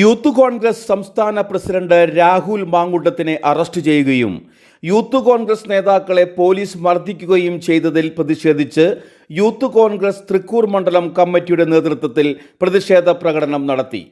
Youth Congress സംസ്ഥാന president Rahul മാങ്കുട്ടത്തിനെ arrest ചെയ്യുകയും യൂത്ത് കോൺഗ്രസ് നേതാക്കളെ പോലീസ് മർദ്ദിക്കുകയും ചെയ്തതിൽ പ്രതിഷേധിച്ച് യൂത്ത് കോൺഗ്രസ് തൃക്കൂർ മണ്ഡലം കമ്മിറ്റിയുടെ നേതൃത്വത്തിൽ പ്രതിഷേധ പ്രകടനം നടത്തി.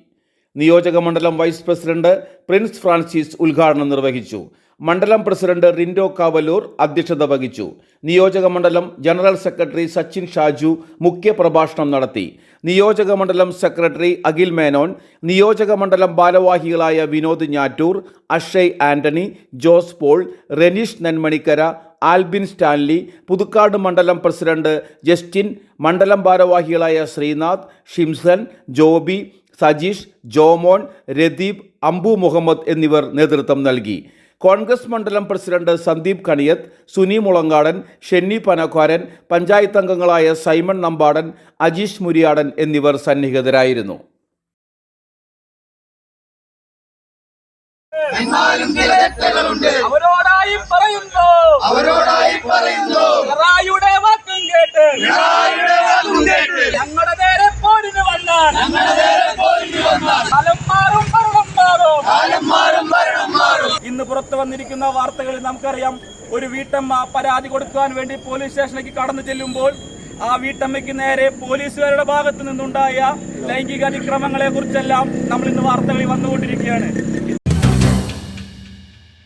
നിയോജക മണ്ഡലം വൈസ് പ്രസിഡന്റ് പ്രിൻസ് ഫ്രാൻസിസ് ഉദ്ഘാടനം നിർവഹിച്ചു. മണ്ഡലം പ്രസിഡന്റ് റിൻഡോ കാവലൂർ അധ്യക്ഷത വഹിച്ചു. നിയോജക മണ്ഡലം ജനറൽ സെക്രട്ടറി സച്ചിൻ ഷാജു മുഖ്യപ്രഭാഷണം നടത്തി. നിയോജക മണ്ഡലം സെക്രട്ടറി അഖിൽ മേനോൻ നിയോജക മണ്ഡലം ഭാരവാഹികളായ വിനോദ് ഞാറ്റൂർ അക്ഷയ് ആന്റണി ജോസ് പോൾ റെനീഷ് നെന്മണിക്കര ആൽബിൻ സ്റ്റാൻലി പുതുക്കാട് മണ്ഡലം പ്രസിഡന്റ് ജസ്റ്റിൻ മണ്ഡലം ഭാരവാഹികളായ ശ്രീനാഥ് ഷിംസൺ ജോബി സജീഷ് ജോമോൻ രദീപ് അംബു മുഹമ്മദ് എന്നിവർ നേതൃത്വം നൽകി. കോൺഗ്രസ് മണ്ഡലം പ്രസിഡന്റ് സന്ദീപ് കണിയത്ത് സുനി മുളങ്കാടൻ ഷെന്നി പനക്കാരൻ പഞ്ചായത്ത് അംഗങ്ങളായ സൈമൺ നമ്പാടൻ അജീഷ് മുരിയാടൻ എന്നിവർ സന്നിഹിതരായിരുന്നു. അവരോടായി പറയുന്നു. അവരോടായി പറയുന്നു. വാക്കും കേട്ട്. പിണറായിയുടെ വാക്കും കേട്ട്. ഞങ്ങളുടെ നേരെ പോരിന് വന്നാൽ. ഇന്ന് പുറത്തു വന്നിരിക്കുന്ന വാർത്തകളിൽ നമുക്കറിയാം ഒരു വീട്ടമ്മ പരാതി കൊടുക്കാൻ വേണ്ടി പോലീസ് സ്റ്റേഷനിലേക്ക് കടന്നു ചെല്ലുമ്പോൾ ആ വീട്ടമ്മയ്ക്ക് നേരെ പോലീസുകാരുടെ ഭാഗത്തു നിന്നുണ്ടായ ലൈംഗിക അതിക്രമങ്ങളെ കുറിച്ചെല്ലാം നമ്മൾ ഇന്ന് വാർത്തകളിൽ വന്നുകൊണ്ടിരിക്കുകയാണ്.